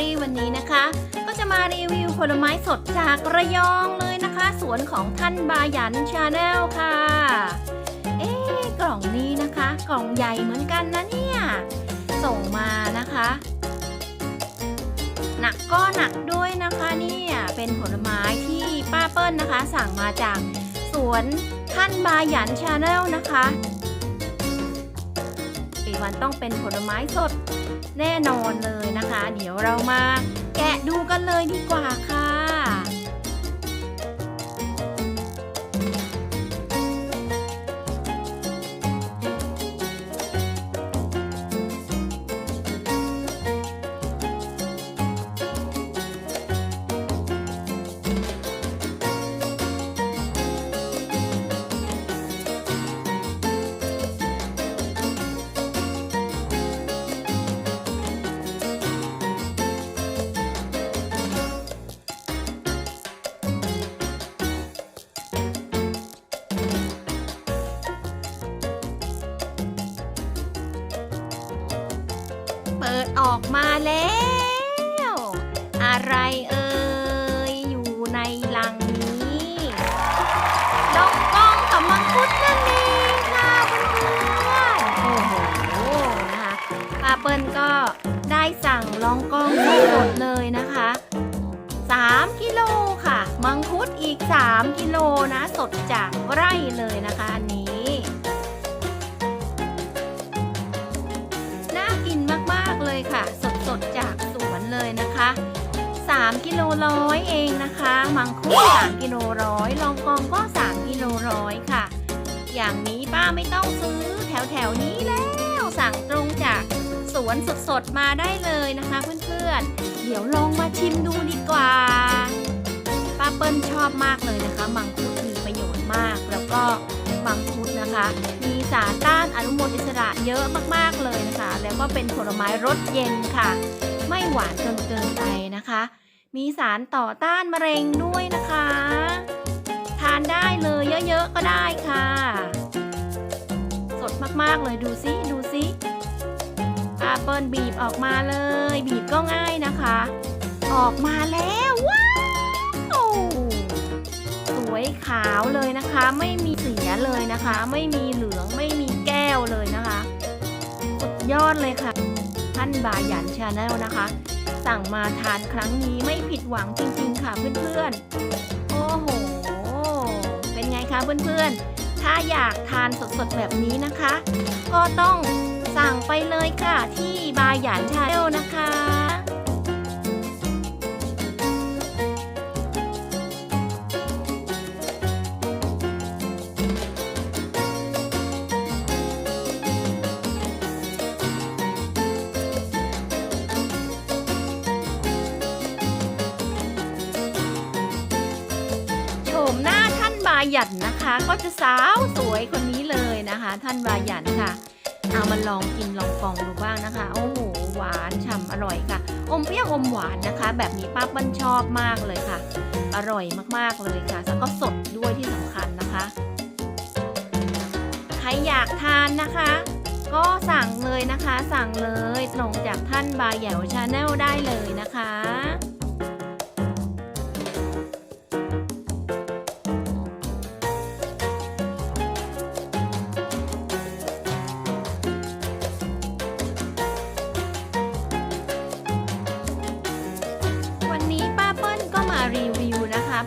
รี่วันนี้นะคะ ก็จะมารีวิวผลไม้สดจากระยองเลยนะคะ สวนของท่านบายันชาแนลค่ะ เอ๊กล่องนี้นะคะ กล่องใหญ่เหมือนกันนะเนี่ย ส่งมานะคะ หนักก็หนักด้วยนะคะเนี่ยเป็นผลไม้ที่ป้าเปิ้ลนะคะ สั่งมาจากสวนท่านบายันชาแนลนะคะอีวันต้องเป็นผลไม้สด แน่นอนเลยนะคะ เดี๋ยวเรามาแกะดูกันเลยดีกว่าค่ะ ปิดออกมาแล้ว อะไรเอ่ยอยู่ในลังนี้ดองกองกับมังคุดนั่นเองค่ะเพื่อนๆโอ้โหนะคะป้าเปิ้ลก็ได้สั่งลองกองสดเลยนะคะ 3 กิโลค่ะ มังคุดอีก 3 กิโลนะ สดจากไร่เลยนะคะอันนี้ 3กิโลร้อยเองนะคะมังคุด3กิโลร้อยลองกองก็3กิโลร้อยค่ะ อย่างนี้ป้าไม่ต้องซื้อแถวแถวนี้แล้วสั่งตรงจากสวนสดๆมาได้เลยนะคะเพื่อนๆ เดี๋ยวลองมาชิมดูดีกว่าป้าเปิ้ลชอบมากเลยนะคะ มังคุดมีประโยชน์มาก แล้วก็มังคุดนะคะ มีสารต้านอนุมูลอิสระเยอะมากๆเลยนะคะ แล้วก็เป็นผลไม้รสเย็นค่ะ ไม่หวานจนเกินไปนะคะ มีสารต่อต้านมะเร็งด้วยนะคะ ทานได้เลยเยอะๆก็ได้ค่ะ สดมากๆเลยดูซิดูซิป้าเปิลบีบออกมาเลย บีบก็ง่ายนะคะ ออกมาแล้วว้าวสวยขาวเลยนะคะ ไม่มีเสียเลยนะคะ ไม่มีเหลืองไม่มีแก้วเลยนะคะ สุดยอดเลยค่ะ ท่านบายันชาแนลนะคะ สั่งมาทานครั้งนี้ไม่ผิดหวังจริงๆค่ะเพื่อนๆ โอ้โห เป็นไงคะเพื่อนๆ ถ้าอยากทานสดๆแบบนี้นะคะ ก็ต้องสั่งไปเลยค่ะที่บาหยานชาแนลนะคะาท่านบาหยันนะคะ ก็จะสาวสวยคนนี้เลยนะคะ ท่านบาหยันค่ะเอามาลองกินลองกองดูบ้างนะคะ โอ้โหหวานฉ่ำอร่อยค่ะ อมเปรี้ยวอมหวานนะคะ แบบนี้ป้าปิ้ลชอบมากเลยค่ะ อร่อยมากๆเลยค่ะแล้วก็สดด้วยที่สำคัญนะคะ ใครอยากทานนะคะ ก็สั่งเลยนะคะ สั่งเลยส่งจากท่านบาเหยวชาแนลได้เลยนะคะ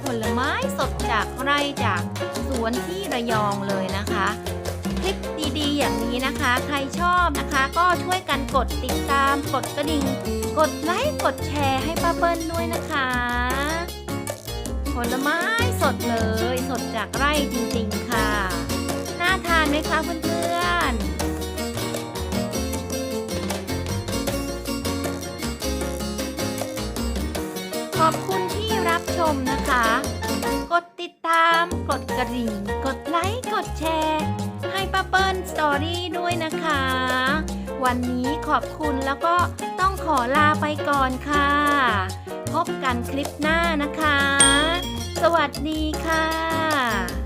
ผลไม้สดจากไร่จากสวนที่ระยองเลยนะคะ คลิปดีๆ อย่างนี้นะคะ ใครชอบนะคะ ก็ช่วยกันกดติดตามกดกระดิ่ง กดไลค์กดแชร์ให้ป้าเปิ้ลด้วยนะคะ ผลไม้สดเลย สดจากไร่จริงๆค่ะ น่าทานไหมคะเพื่อนๆ มนะคะ กดติดตาม กดกระดิ่ง กดไลค์ กดแชร์ ให้ป้าเปิ้ลสตอรี่ด้วยนะคะ วันนี้ขอบคุณแล้วก็ต้องขอลาไปก่อนค่ะ พบกันคลิปหน้านะคะ สวัสดีค่ะ